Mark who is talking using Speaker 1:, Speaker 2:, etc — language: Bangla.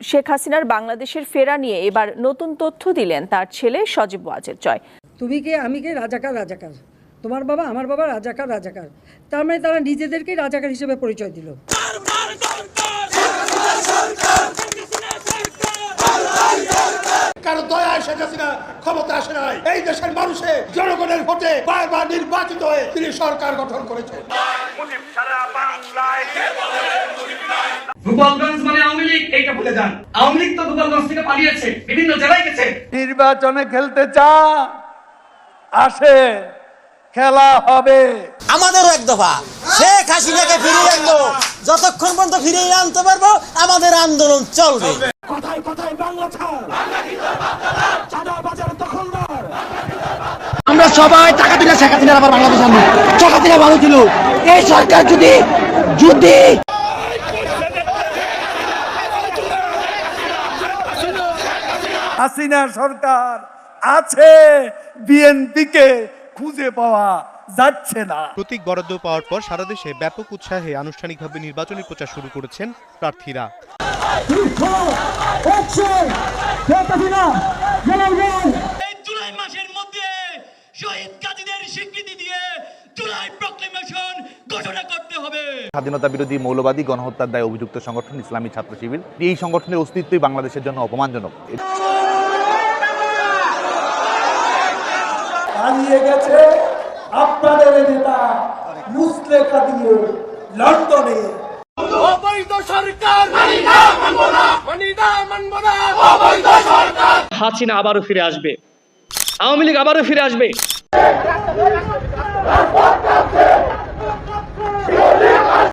Speaker 1: শেখ হাসিনার বাংলাদেশের ফেরা নিয়ে এবার নতুন তথ্য দিলেন তার ছেলে সজীব ওয়াজেদ জয়।
Speaker 2: তুমি কে? আমি কে? রাজাকার রাজাকার। তোমার বাবা আমার বাবা রাজাকার রাজাকার। তার মানে তারা নিজেদেরকে রাজাকার হিসেবে পরিচয় দিল।
Speaker 3: কারও দয়া না ক্ষমতা আসে নাই। এই দেশের মানুষে জনগণের ভোটে বারবার নির্বাচিত হয়ে তিনি সরকার গঠন করেছেন।
Speaker 4: গোপালগঞ্জ ভুলে যান। আওয়ামী লীগ তো গোপালগঞ্জ থেকে পালিয়েছে বিভিন্ন জেলায় গেছে।
Speaker 5: নির্বাচনে খেলতে চা আসে খেলা হবে।
Speaker 6: আমাদেরও এক দফা। শেখ হাসিনাকে ফিরিয়ে আনব। যতক্ষণ পর্যন্ত ফিরিয়ে আনতে পারব আমাদের আন্দোলন চলবে।
Speaker 3: কথায় কথায় বাংলা ছাড়। চাঁদা বাজার দখলদার।
Speaker 7: আমরা সবাই টাকা দিলে শেখ হাসিনার আবার বাংলাদেশ আনব। শেখ হাসিনা ভালো ছিল। এই সরকার যদি যদি
Speaker 5: হাসিনা সরকার আছে বিএনপিকে খুঁজে পাওয়া যাচ্ছে না।
Speaker 8: প্রতীক বরাদ্দ পাওয়ার পর সারা দেশে ব্যাপক উৎসাহে আনুষ্ঠানিকভাবে নির্বাচনী প্রচার শুরু করেছেন প্রার্থীরা।
Speaker 4: জুলাই মাসের মধ্যে শহীদ কাজীদের স্বীকৃতি দিয়ে জুলাই প্রক্লেমেশন ঘোষণা করতে হবে।
Speaker 9: স্বাধীনতা বিরোধী মৌলবাদী গণহত্যার দায়ে অভিযুক্ত সংগঠন ইসলামী ছাত্র শিবির। এই সংগঠনের অস্তিত্বই বাংলাদেশের জন্য অপমানজনক।
Speaker 5: হারিয়ে গেছে। আপনাদের নেতা মুসলেখা দিয়ে লন্ডনে।
Speaker 4: হাসিনা আবারও ফিরে আসবে। আওয়ামী লীগ আবারও ফিরে আসবে।